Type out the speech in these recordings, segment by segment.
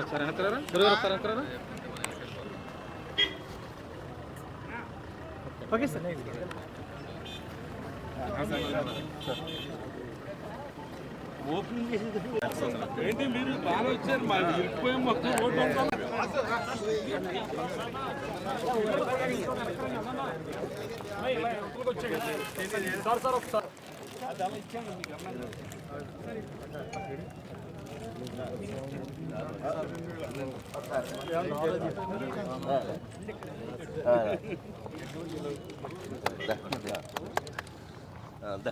రండి సార్ వెనకరా గురుగారు sir వెనకరా okay sir. ఏంటి మీరు బాగా వచ్చారు మా ఇరికిపోయాం మొత్తం రోడ్డు అంతా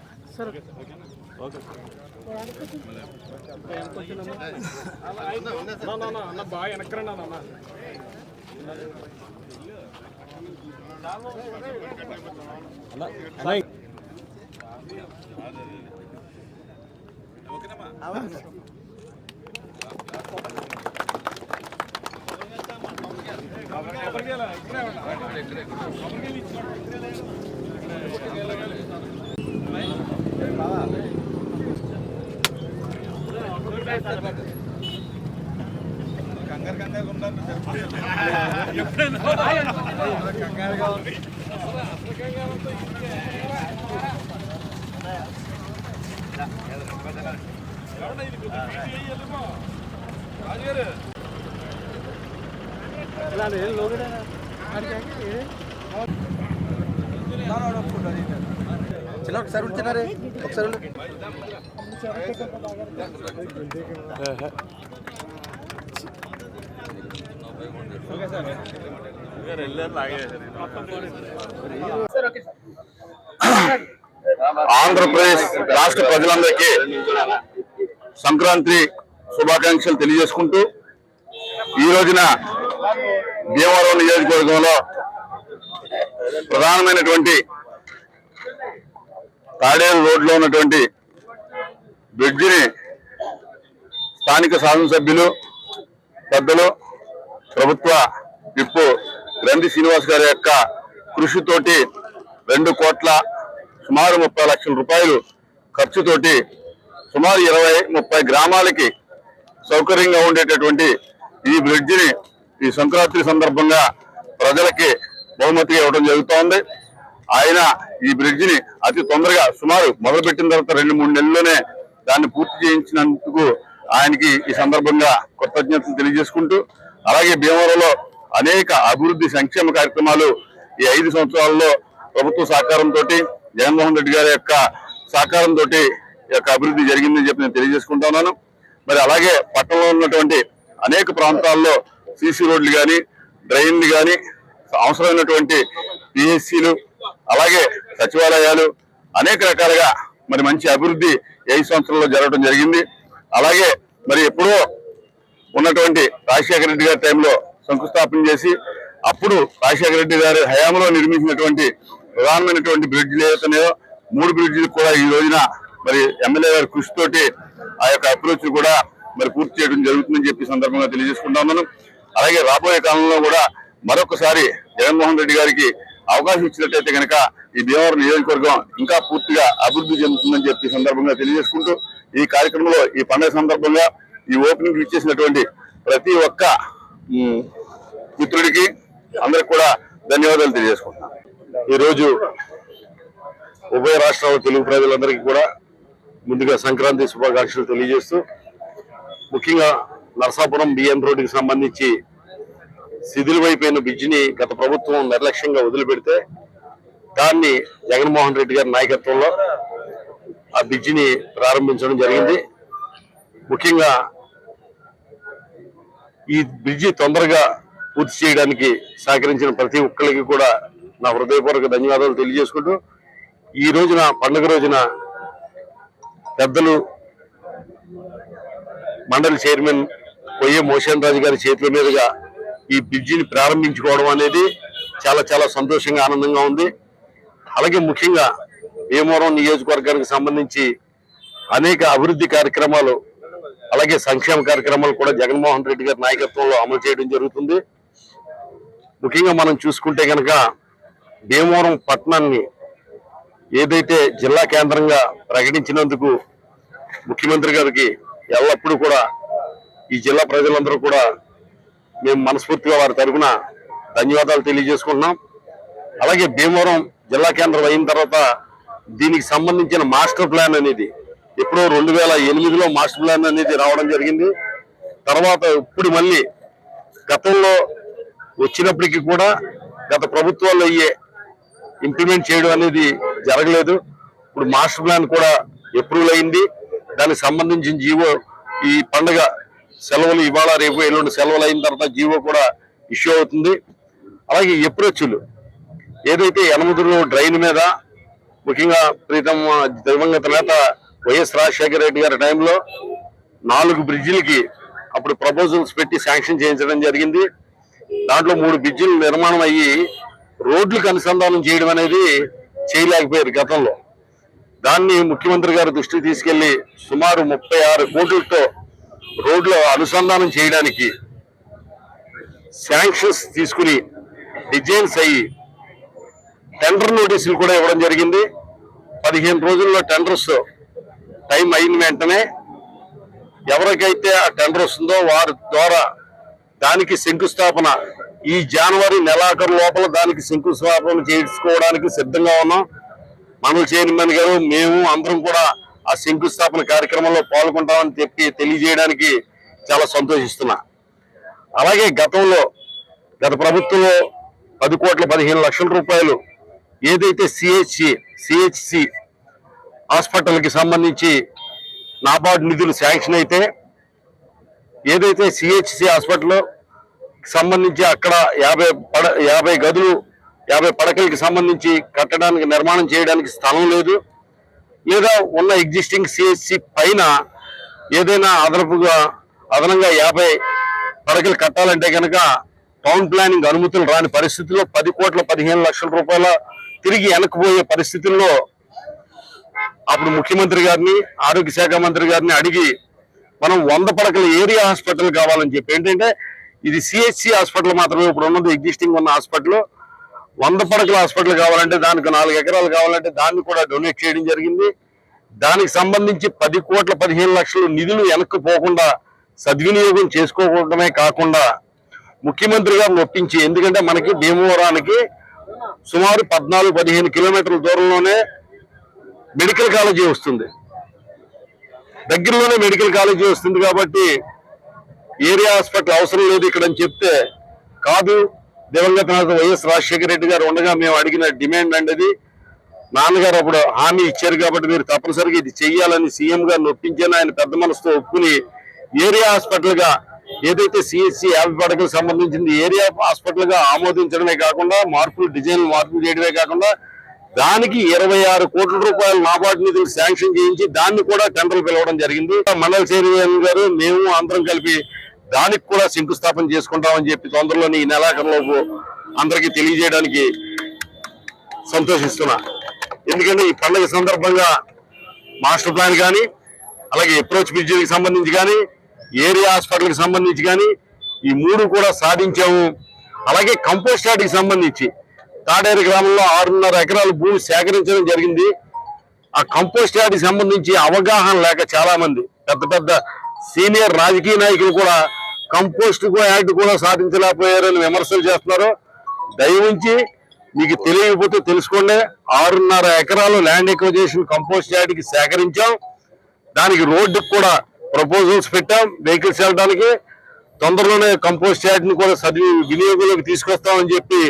అన్న బాగా వెనకరండి అన్న కంగారు కంగారు ఉండాలి కంగారుగా ఉంది ఎవరన్నా ఇది చిన్న ఒకసారి ఉంటున్నారే ఒకసారి ఉండు. ఆంధ్రప్రదేశ్ రాష్ట్ర ప్రజలందరికీ సంక్రాంతి శుభాకాంక్షలు తెలియజేసుకుంటూ ఈ రోజున భీమవరం నియోజకవర్గంలో ప్రధానమైనటువంటి తాడేరు రోడ్లో ఉన్నటువంటి బ్రిడ్జిని స్థానిక శాసనసభ్యులు పెద్దలు ప్రభుత్వ విప్పు గ్రంథి శ్రీనివాస్ గారి యొక్క కృషితోటి రెండు కోట్ల సుమారు ముప్పై లక్షల రూపాయలు ఖర్చుతోటి సుమారు ఇరవై ముప్పై గ్రామాలకి సౌకర్యంగా ఉండేటటువంటి ఈ బ్రిడ్జిని ఈ సంక్రాంతి సందర్భంగా ప్రజలకి బహుమతిగా ఇవ్వడం జరుగుతోంది. ఆయన ఈ బ్రిడ్జిని అతి తొందరగా సుమారు మొదలుపెట్టిన తర్వాత రెండు మూడు నెలల్లోనే దాన్ని పూర్తి చేయించినందుకు ఆయనకి ఈ సందర్భంగా కృతజ్ఞతలు తెలియజేసుకుంటూ అలాగే భీమవరంలో అనేక అభివృద్ధి సంక్షేమ కార్యక్రమాలు ఈ ఐదు సంవత్సరాల్లో ప్రభుత్వ సహకారంతో జగన్మోహన్ రెడ్డి గారి యొక్క సహకారంతో ఈ యొక్క అభివృద్ధి జరిగిందని చెప్పి నేను తెలియజేసుకుంటున్నాను మరి అలాగే పట్టణంలో ఉన్నటువంటి అనేక ప్రాంతాల్లో సీసీ రోడ్లు కానీ డ్రైన్లు కానీ అవసరమైనటువంటి పిహెచ్సిలు అలాగే సచివాలయాలు అనేక రకాలుగా మరి మంచి అభివృద్ధి ఈ ఐదు జరగడం జరిగింది. అలాగే మరి ఎప్పుడో ఉన్నటువంటి రాజశేఖర రెడ్డి గారి టైంలో శంకుస్థాపన చేసి అప్పుడు రాజశేఖర రెడ్డి గారి హయాంలో నిర్మించినటువంటి ప్రధానమైనటువంటి బ్రిడ్జ్లు ఏవైతున్నాయో మూడు బ్రిడ్జిలు కూడా ఈ రోజున మరి ఎమ్మెల్యే గారి కృషితోటి ఆ యొక్క అప్రోచ్ కూడా మరి పూర్తి చేయడం జరుగుతుందని చెప్పి సందర్భంగా తెలియజేసుకుంటా ఉన్నాను అలాగే రాబోయే కాలంలో కూడా మరొకసారి జగన్మోహన్ రెడ్డి గారికి అవకాశం ఇచ్చినట్టయితే కనుక ఈ భీమవరం నియోజకవర్గం ఇంకా పూర్తిగా అభివృద్ధి చెందుతుందని చెప్పి సందర్భంగా తెలియజేసుకుంటూ ఈ కార్యక్రమంలో ఈ పండుగ సందర్భంగా ఈ ఓపెనింగ్ ఇచ్చేసినటువంటి ప్రతి ఒక్క మిత్రుడికి అందరికి కూడా ధన్యవాదాలు తెలియజేసుకుంటున్నాను. ఈరోజు ఉభయ రాష్ట్రాల తెలుగు ప్రజలందరికీ కూడా ముందుగా సంక్రాంతి శుభాకాంక్షలు తెలియజేస్తూ ముఖ్యంగా నరసాపురం బిఎం రోడ్డుకి సంబంధించి శిథిలమైపోయిన బ్రిడ్జిని గత ప్రభుత్వం నిర్లక్ష్యంగా వదిలిపెడితే దాన్ని జగన్మోహన్ రెడ్డి గారి నాయకత్వంలో ఆ బ్రిడ్జిని ప్రారంభించడం జరిగింది. ముఖ్యంగా ఈ బ్రిడ్జి తొందరగా పూర్తి చేయడానికి సహకరించిన ప్రతి ఒక్కరికి కూడా నా హృదయపూర్వక ధన్యవాదాలు తెలియజేసుకుంటూ ఈ రోజున పండుగ రోజున పెద్దలు మండలి చైర్మన్ కొయ్య మోషన్ రాజు గారి చేతుల మీదుగా ఈ బ్రిడ్జిని ప్రారంభించుకోవడం అనేది చాలా చాలా సంతోషంగా ఆనందంగా ఉంది. అలాగే ముఖ్యంగా భీమవరం నియోజకవర్గానికి సంబంధించి అనేక అభివృద్ధి కార్యక్రమాలు అలాగే సంక్షేమ కార్యక్రమాలు కూడా జగన్మోహన్ రెడ్డి గారి నాయకత్వంలో అమలు చేయడం జరుగుతుంది. ముఖ్యంగా మనం చూసుకుంటే కనుక భీమవరం పట్టణాన్ని ఏదైతే జిల్లా కేంద్రంగా ప్రకటించినందుకు ముఖ్యమంత్రి గారికి ఎల్లప్పుడూ కూడా ఈ జిల్లా ప్రజలందరూ కూడా మేము మనస్ఫూర్తిగా వారి తరఫున ధన్యవాదాలు తెలియజేసుకుంటున్నాం. అలాగే భీమవరం జిల్లా కేంద్రం అయిన తర్వాత దీనికి సంబంధించిన మాస్టర్ ప్లాన్ అనేది ఎప్పుడో రెండు వేల ఎనిమిదిలో మాస్టర్ ప్లాన్ అనేది రావడం జరిగింది. తర్వాత ఇప్పుడు మళ్ళీ గతంలో వచ్చినప్పటికీ కూడా గత ప్రభుత్వాలు అయ్యే ఇంప్లిమెంట్ చేయడం అనేది జరగలేదు. ఇప్పుడు మాస్టర్ ప్లాన్ కూడా అప్రూవల్ అయింది. దానికి సంబంధించిన జీవో ఈ పండుగ సెలవులు ఇవాళ రేపు ఎల్లుండి సెలవులు అయిన తర్వాత జీవో కూడా ఇష్యూ అవుతుంది. అలాగే ఎప్రోచ్లు ఏదైతే యనమదురు డ్రైన్ మీద ముఖ్యంగా ప్రీతం దివంగత నేత వైఎస్ రాజశేఖర రెడ్డి గారి టైంలో నాలుగు బ్రిడ్జిలకి అప్పుడు ప్రపోజల్స్ పెట్టి శాంక్షన్ చేయించడం జరిగింది. దాంట్లో మూడు బ్రిడ్జిలు నిర్మాణం అయ్యి రోడ్లకు అనుసంధానం చేయడం అనేది చేయలేకపోయారు గతంలో. దాన్ని ముఖ్యమంత్రి గారి దృష్టికి తీసుకెళ్ళి సుమారు ముప్పై ఆరు కోట్లతో రోడ్లు అనుసంధానం చేయడానికి శాంక్షన్స్ తీసుకుని డిజైన్స్ అయ్యి టెండర్ నోటీసులు కూడా ఇవ్వడం జరిగింది. పదిహేను రోజుల్లో టెండర్స్ టైం అయిన వెంటనే ఎవరికైతే ఆ టెండర్ వస్తుందో వారి ద్వారా దానికి శంకుస్థాపన ఈ జనవరి నెలాఖరు లోపల దానికి శంకుస్థాపన చేసుకోవడానికి సిద్ధంగా ఉన్నాం. మనల్ చైర్మన్ గారు మేము అందరం కూడా ఆ శంకుస్థాపన కార్యక్రమంలో పాల్గొంటామని చెప్పి తెలియజేయడానికి చాలా సంతోషిస్తున్నా. అలాగే గతంలో గత ప్రభుత్వంలో పది కోట్ల పదిహేను లక్షల రూపాయలు ఏదైతే సిహెచ్సి సిహెచ్సి హాస్పిటల్కి సంబంధించి నాబార్డు నిధులు శాంక్షన్ అయితే ఏదైతే సిహెచ్సి హాస్పిటల్ సంబంధించి అక్కడ యాభై పడ యాభై గదులు యాభై పడకలకి సంబంధించి కట్టడానికి నిర్మాణం చేయడానికి స్థలం లేదు. లేదా ఉన్న ఎగ్జిస్టింగ్ సిఎస్సి పైన ఏదైనా అదనపుగా అదనంగా యాభై పడకలు కట్టాలంటే కనుక టౌన్ ప్లానింగ్ అనుమతులు రాని పరిస్థితుల్లో పది కోట్ల పదిహేను లక్షల రూపాయల తిరిగి వెనక్కిపోయే పరిస్థితుల్లో అప్పుడు ముఖ్యమంత్రి గారిని ఆరోగ్య శాఖ మంత్రి గారిని అడిగి మనం వంద పడకల ఏరియా హాస్పిటల్ కావాలని చెప్పి. ఏంటంటే ఇది సిహెచ్సి హాస్పిటల్ మాత్రమే. ఇప్పుడు ఉన్నది ఎగ్జిస్టింగ్ ఉన్న హాస్పిటల్. వంద పడకల హాస్పిటల్ కావాలంటే దానికి నాలుగు ఎకరాలు కావాలంటే దాన్ని కూడా డొనేట్ చేయడం జరిగింది. దానికి సంబంధించి పది కోట్ల పదిహేను లక్షలు నిధులు వెనక్కి పోకుండా సద్వినియోగం చేసుకోవడమే కాకుండా ముఖ్యమంత్రి గారిని ఒప్పించి ఎందుకంటే మనకి భీమవరానికి సుమారు పద్నాలుగు పదిహేను కిలోమీటర్ల దూరంలోనే మెడికల్ కాలేజీ వస్తుంది. దగ్గరలోనే మెడికల్ కాలేజీ వస్తుంది కాబట్టి ఏరియా హాస్పిటల్ అవసరం లేదు ఇక్కడ అని చెప్తే కాదు. దివంగత నేత వైఎస్ రాజశేఖర రెడ్డి గారు ఉండగా మేము అడిగిన డిమాండ్ అండి. అది నాన్నగారు అప్పుడు హామీ ఇచ్చారు కాబట్టి మీరు తప్పనిసరిగా ఇది చెయ్యాలని సీఎం గారు నొప్పించాను ఆయన పెద్ద మనసుతో ఒప్పుకుని ఏరియా హాస్పిటల్గా ఏదైతే సిఎస్సి యాభై పడకలకు సంబంధించింది ఏరియా హాస్పిటల్గా ఆమోదించడమే కాకుండా మార్పులు డిజైన్ మార్పులు చేయడమే కాకుండా దానికి ఇరవై ఆరు కోట్ల రూపాయల నాబార్డు నిధులు శాంక్షన్ చేయించి దాన్ని కూడా టెండర్లు పిలవడం జరిగింది. మండల చైర్మన్ గారు మేము అందరం కలిపి దానికి కూడా శంకుస్థాపన చేసుకుంటామని చెప్పి తొందరలోని ఈ నెలాఖరులోపు అందరికీ తెలియజేయడానికి సంతోషిస్తున్నా. ఎందుకంటే ఈ పండుగ సందర్భంగా మాస్టర్ ప్లాన్ కానీ అలాగే అప్రోచ్ బ్రిడ్జికి సంబంధించి కానీ ఏరియా హాస్పిటల్కి సంబంధించి కానీ ఈ మూడు కూడా సాధించాము. అలాగే కంపోస్ట్ యార్డ్కి సంబంధించి తాడేరు గ్రామంలో ఆరున్నర ఎకరాల భూమి సేకరించడం జరిగింది. ఆ కంపోస్ట్ యార్డ్కి సంబంధించి అవగాహన లేక చాలామంది పెద్ద పెద్ద సీనియర్ రాజకీయ నాయకులు కూడా కంపోస్ట్ యాక్ట్ కూడా సాధించలేకపోయారని విమర్శలు చేస్తున్నారు. దయవుంచి మీకు తెలియకపోతే తెలుసుకోండి. ఆరున్నర ఎకరాలు ల్యాండ్ ఎక్విజేషన్ కంపోస్ట్ యార్డ్కి సేకరించాం. దానికి రోడ్డుకు కూడా ప్రపోజల్స్ పెట్టాం. వెహికల్స్ వెళ్ళడానికి తొందరలోనే కంపోస్ట్ యార్డ్ని కూడా సద్వి వినియోగంలోకి తీసుకొస్తామని చెప్పి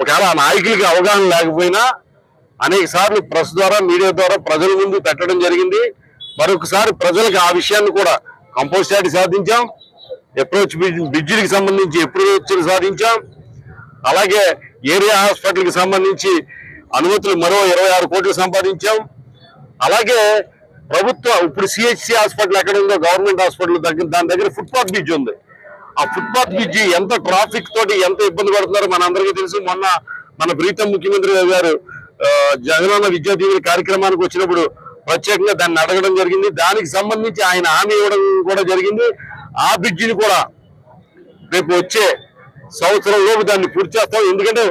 ఒకవేళ ఆ నాయకులకి అవగాహన లేకపోయినా అనేక సార్లు ప్రెస్ ద్వారా మీడియా ద్వారా ప్రజల ముందు పెట్టడం జరిగింది. మరొకసారి ప్రజలకు ఆ విషయాన్ని కూడా కంపోస్ట్ యార్డ్ సాధించాం. అప్రోచ్ బ్రిడ్జికి సంబంధించి అప్రోచ్ సాధించాం. అలాగే ఏరియా హాస్పిటల్కి సంబంధించి అనుమతులు మరో ఇరవై ఆరు కోట్లు సంపాదించాం. అలాగే ప్రభుత్వ ఇప్పుడు సిహెచ్సి హాస్పిటల్ ఎక్కడ ఉందో గవర్నమెంట్ హాస్పిటల్ దగ్గర దాని దగ్గర ఫుట్పాత్ బ్రిడ్జ్ ఉంది. ఆ ఫుట్పాత్ బ్రిడ్జి ఎంత ట్రాఫిక్ తోటి ఎంత ఇబ్బంది పడుతున్నారో మన అందరికీ తెలుసు. మొన్న మన ప్రీతం ముఖ్యమంత్రి గారు జగనన్న విద్యా దీవెన కార్యక్రమానికి వచ్చినప్పుడు ప్రత్యేకంగా దాన్ని అడగడం జరిగింది. దానికి సంబంధించి ఆయన హామీ ఇవ్వడం కూడా జరిగింది. ఆ బ్రిడ్జిని కూడా రేపు వచ్చే సంవత్సరం లోపు దాన్ని పూర్తి చేస్తాం. ఎందుకంటే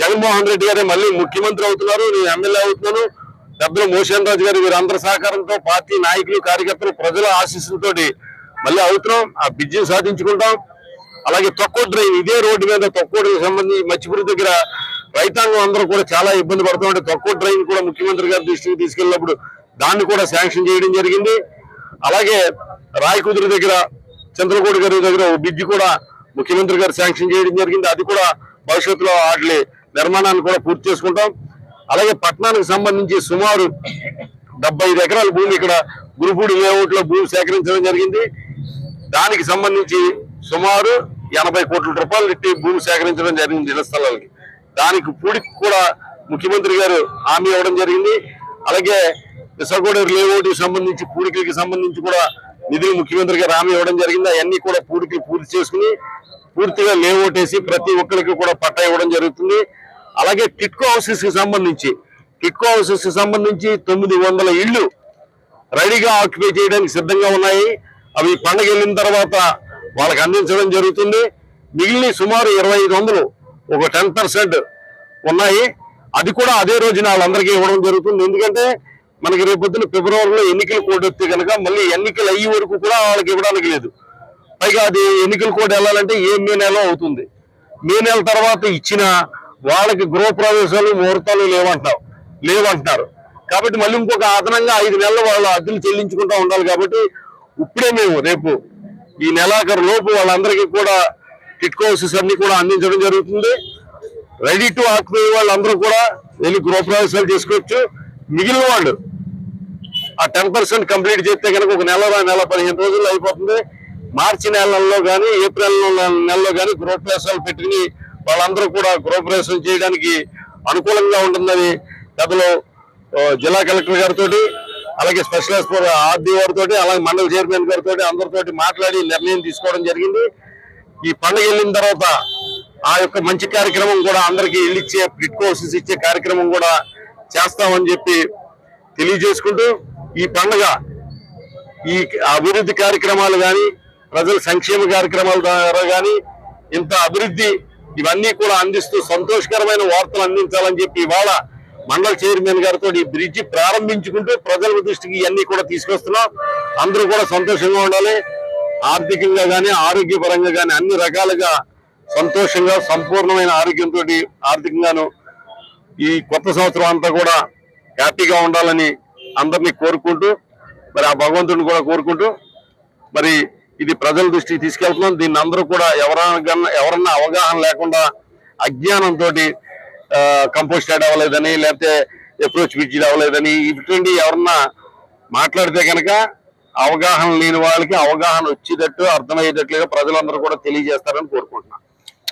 జగన్మోహన్ రెడ్డి గారే మళ్ళీ ముఖ్యమంత్రి అవుతున్నారు నేను ఎమ్మెల్యే అవుతున్నాను. పెద్దలు మోషన్ రాజు గారు వీరందరి సహకారంతో పార్టీ నాయకులు కార్యకర్తలు ప్రజల ఆశీస్సులతోటి మళ్ళీ అవుతున్నాం. ఆ బ్రిడ్జిని సాధించుకుంటాం. అలాగే తక్కువ డ్రైన్ ఇదే రోడ్డు మీద తక్కువ సంబంధించి మచ్చిపురి దగ్గర రైతాంగం అందరూ కూడా చాలా ఇబ్బంది పడుతుంటే తక్కువ డ్రైన్ కూడా ముఖ్యమంత్రి గారి దృష్టికి తీసుకెళ్ళినప్పుడు దాన్ని కూడా శాంక్షన్ చేయడం జరిగింది. అలాగే రాయకుదురు దగ్గర చంద్రగూడ గారి దగ్గర ఓ బ్రిడ్జి కూడా ముఖ్యమంత్రి గారు శాంక్షన్ చేయడం జరిగింది. అది కూడా భవిష్యత్తులో వాటి నిర్మాణాన్ని కూడా పూర్తి చేసుకుంటాం. అలాగే పట్టణానికి సంబంధించి సుమారు డెబ్బై ఐదు ఎకరాల భూమి ఇక్కడ గురుపూడి లేఅవుట్లో భూమి సేకరించడం జరిగింది. దానికి సంబంధించి సుమారు ఎనభై కోట్ల రూపాయలు ఇట్టి భూమి సేకరించడం జరిగింది ఇళ్ళ స్థలాలకి. దానికి పూడికి కూడా ముఖ్యమంత్రి గారు హామీ ఇవ్వడం జరిగింది. అలాగే విశాఖగూడెం లేఅవుట్ సంబంధించి పూడికలకి సంబంధించి కూడా నిధులు ముఖ్యమంత్రికి గారు ఇవ్వడం జరిగింది. అవన్నీ కూడా పూర్తి పూర్తి చేసుకుని పూర్తిగా లేఅవుట్ ప్రతి ఒక్కరికి కూడా పట్టా ఇవ్వడం జరుగుతుంది. అలాగే టిట్కో హౌసెస్కి సంబంధించి టిట్కో హౌసెస్కి సంబంధించి తొమ్మిది వందల ఇళ్ళు రెడీగా ఆక్యుపై చేయడానికి సిద్ధంగా ఉన్నాయి. అవి పండగ వెళ్ళిన తర్వాత వాళ్ళకి అందించడం జరుగుతుంది. మిగిలిన సుమారు ఇరవై ఐదు వందలు ఒక టెన్ ఉన్నాయి. అది కూడా అదే రోజున వాళ్ళందరికీ ఇవ్వడం జరుగుతుంది. ఎందుకంటే మనకి రేపొద్దున ఫిబ్రవరిలో ఎన్నికలు కోడ్ వస్తే కనుక మళ్ళీ ఎన్నికలు అయ్యే వరకు కూడా వాళ్ళకి ఇవ్వడానికి లేదు. పైగా అది ఎన్నికల కోడ్ వెళ్ళాలంటే ఏ మే నెల అవుతుంది. మే నెల తర్వాత ఇచ్చిన వాళ్ళకి గృహప్రవేశాలు ముహూర్తాలు లేవంటారు లేవంటున్నారు. కాబట్టి మళ్ళీ ఇంకొక అదనంగా ఐదు నెలలు వాళ్ళు అద్దెలు చెల్లించుకుంటూ ఉండాలి కాబట్టి ఇప్పుడే మేము రేపు ఈ నెలాఖరు లోపు వాళ్ళందరికీ కూడా కిట్ అన్ని కూడా అందించడం జరుగుతుంది. రెడీ టు ఆక్యుపై వాళ్ళందరూ కూడా వెళ్ళి గృహప్రవేశాలు చేసుకోవచ్చు. మిగిలిన వాళ్ళు ఆ టెన్ పర్సెంట్ కంప్లీట్ చేస్తే కనుక ఒక నెల నెల పదిహేను రోజుల్లో అయిపోతుంది. మార్చి నెలల్లో కానీ ఏప్రిల్ నెలలో కానీ గృహప్రవేశాలు పెట్టుకుని వాళ్ళందరూ కూడా గృహప్రవేశం చేయడానికి అనుకూలంగా ఉంటుందని గతలో జిల్లా కలెక్టర్ గారితో అలాగే స్పెషల్ ఎస్పర్ ఆర్డీ వారితో అలాగే మండల చైర్మన్ గారితో అందరితోటి మాట్లాడి నిర్ణయం తీసుకోవడం జరిగింది. ఈ పండుగ వెళ్ళిన తర్వాత ఆ యొక్క మంచి కార్యక్రమం కూడా అందరికీ ఇల్లు ఇచ్చే పిట్ కోర్సెస్ ఇచ్చే కార్యక్రమం కూడా చేస్తామని చెప్పి తెలియజేసుకుంటూ ఈ పండుగ ఈ అభివృద్ధి కార్యక్రమాలు కానీ ప్రజల సంక్షేమ కార్యక్రమాల ద్వారా కానీ ఇంత అభివృద్ధి ఇవన్నీ కూడా అందిస్తూ సంతోషకరమైన వార్తలు అందించాలని చెప్పి ఇవాళ మండల చైర్మన్ గారితో ఈ బ్రిడ్జి ప్రారంభించుకుంటూ ప్రజల దృష్టికి ఇవన్నీ కూడా తీసుకొస్తున్నాం. అందరూ కూడా సంతోషంగా ఉండాలి. ఆర్థికంగా కానీ ఆరోగ్యపరంగా కానీ అన్ని రకాలుగా సంతోషంగా సంపూర్ణమైన ఆరోగ్యంతో ఆర్థికంగాను ఈ కొత్త సంవత్సరం అంతా కూడా హ్యాపీగా ఉండాలని అందరినీ కోరుకుంటూ మరి ఆ భగవంతుడిని కూడా కోరుకుంటూ మరి ఇది ప్రజల దృష్టికి తీసుకెళ్తున్నాం. దీన్ని అందరూ కూడా ఎవరన్నా ఎవరన్నా అవగాహన లేకుండా అజ్ఞానంతో కంపోస్ట్ యాడ్ అవ్వలేదని లేకపోతే అప్రోచ్ బ్రిడ్జ్ అవ్వలేదని ఇటువంటి ఎవరన్నా మాట్లాడితే కనుక అవగాహన లేని వాళ్ళకి అవగాహన వచ్చేటట్టు అర్థమయ్యేటట్లుగా ప్రజలందరూ కూడా తెలియజేస్తారని కోరుకుంటున్నాను